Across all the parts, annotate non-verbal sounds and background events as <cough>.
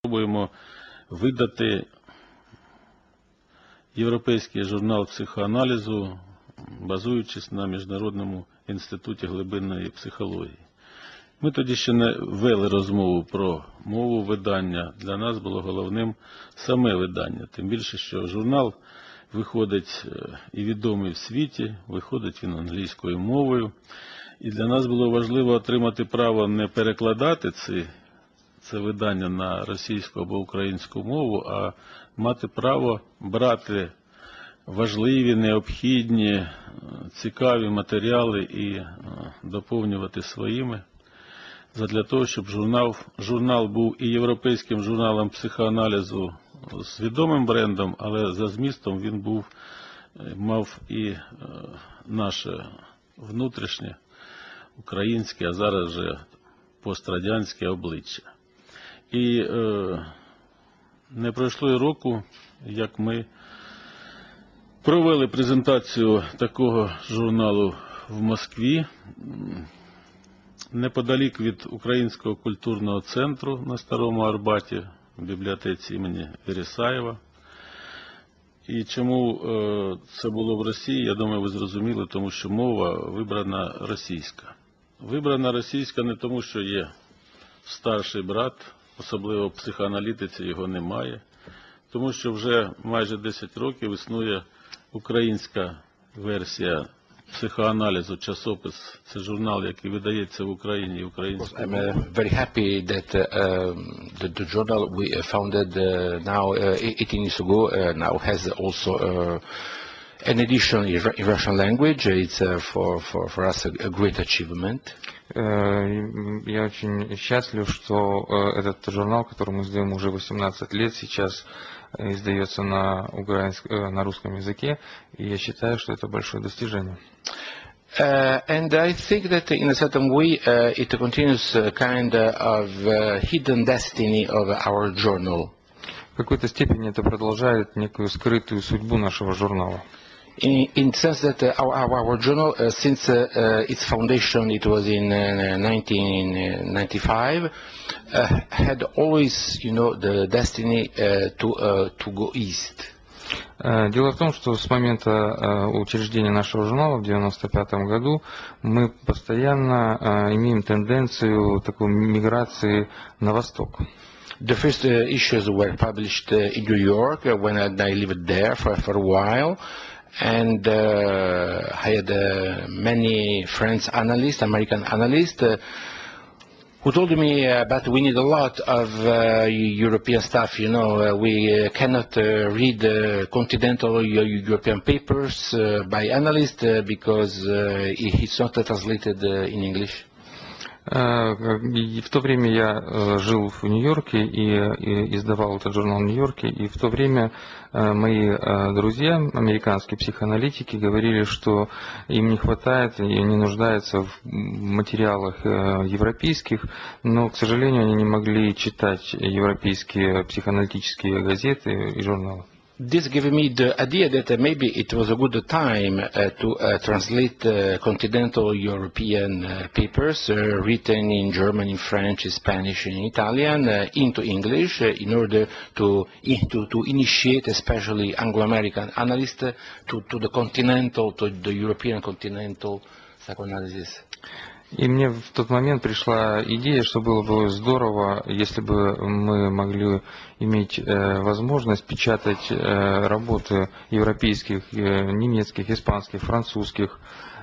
Спробуємо видати європейський журнал психоаналізу, базуючись на Міжнародному інституті глибинної психології. Ми тоді ще не вели розмову про мову видання. Для нас було головним саме видання. Тим більше, що журнал виходить е, і відомий в світі, виходить він англійською мовою. І для нас було важливо отримати право не перекладати ці, це видання на російську або українську мову, а мати право брати важливі, необхідні, е, цікаві матеріали і е, доповнювати своїми задля того, щоб журнал, журнал був і європейським журналом психоаналізу з відомим брендом, але за змістом він був, е, мав і наше внутрішнє українське, а зараз вже пострадянське обличчя. І е, не пройшло і року, як ми провели презентацію такого журналу в Москві. Неподалік від Українського культурного центру на Старому Арбаті в бібліотеці імені Вересаєва. І чому е, це було в Росії, я думаю, ви зрозуміли, тому що мова вибрана російська. Вибрана російська не тому, що є старший брат, особливо в психоаналітиці його немає, тому що вже майже 10 років існує українська версія психоаналізу, часопис. Це журнал, який видається в Україні українською. I'm uh, very happy that uh, um, the, the journal we uh, founded uh, now uh, 18 years ago uh, now has also uh, an edition in Russian language. It's uh, for, for, for us a, a great achievement. Э, Я очень счастлив, что э, этот журнал, который мы издаем уже 18 лет, сейчас э, издается на, украинск- на русском языке, и я считаю, что это большое достижение. Uh, and I think that in a certain way uh, it continues a kind of uh, hidden destiny of our journal. В какой-то степени это продолжает некую скрытую судьбу нашего журнала. In, in the sense that uh, our, our, our journal, uh, since uh, uh, its foundation, it was in uh, 1995, uh, had always, you know, the destiny uh, to uh, to go east. Э, Дело в том, что с момента э, учреждения нашего журнала в 1995 году мы постоянно э, имеем тенденцию такой миграции на восток. The first uh, issues were published uh, in New York uh, when I lived there for, for a while. And uh, I had uh, many friends, analysts, American analysts, uh, who told me uh, but we need a lot of uh, European stuff, you know, uh, we uh, cannot uh, read uh, continental European papers uh, by analysts uh, because uh, it's not translated uh, in English. Э, и В то время я э, жил в Нью-Йорке и, издавал этот журнал в Нью-Йорке, и в то время э, мои друзья, американские психоаналитики, говорили, что им не хватает и они нуждаются в материалах европейских, но, к сожалению, они не могли читать европейские психоаналитические газеты и журналы. This gave me the idea that uh, maybe it was a good time uh, to uh, translate continental European papers written in German, in French, in Spanish, and Italian into English in order to, to, to initiate especially Anglo-American analysts to, to the continental, to the European continental psychoanalysis. И мне в тот момент пришла идея, что было бы здорово, если бы мы могли иметь э, возможность печатать э, работы европейских, э, немецких, испанских, французских,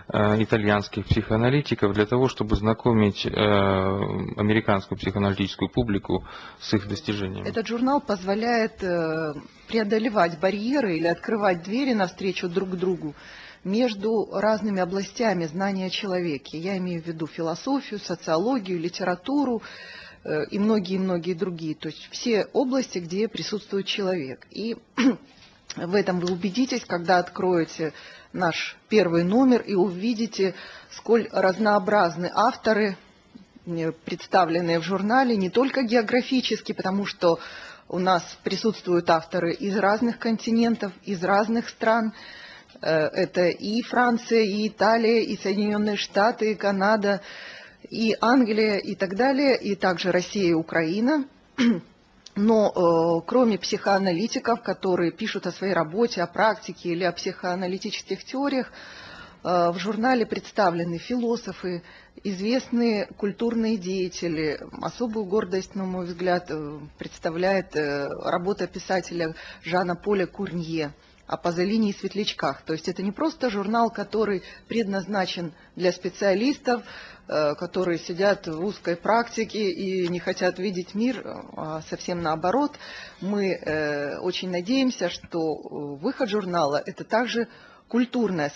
итальянских психоаналитиков для того, чтобы знакомить американскую психоаналитическую публику с их достижениями. Этот журнал позволяет преодолевать барьеры или открывать двери навстречу друг другу между разными областями знания о человеке. Я имею в виду философию, социологию, литературу э, и многие-многие другие. То есть все области, где присутствует человек. И <clears throat> в этом вы убедитесь, когда откроете наш первый номер и увидите, сколь разнообразны авторы, э, представленные в журнале, не только географически, потому что у нас присутствуют авторы из разных континентов, из разных стран. Э, Это и Франция, и Италия, и Соединенные Штаты, и Канада, и Англия, и так далее, и также Россия и Украина. <clears throat> Но э, кроме психоаналитиков, которые пишут о своей работе, о практике или о психоаналитических теориях, э, в журнале представлены философы, известные культурные деятели. Особую гордость, на мой взгляд, э, представляет э, работа писателя Жана Поля Курнье о Пазолине и Светлячках. То есть это не просто журнал, который предназначен для специалистов, э, которые сидят в узкой практике и не хотят видеть мир, а совсем наоборот. Мы э, очень надеемся, что э, выход журнала – это также культурное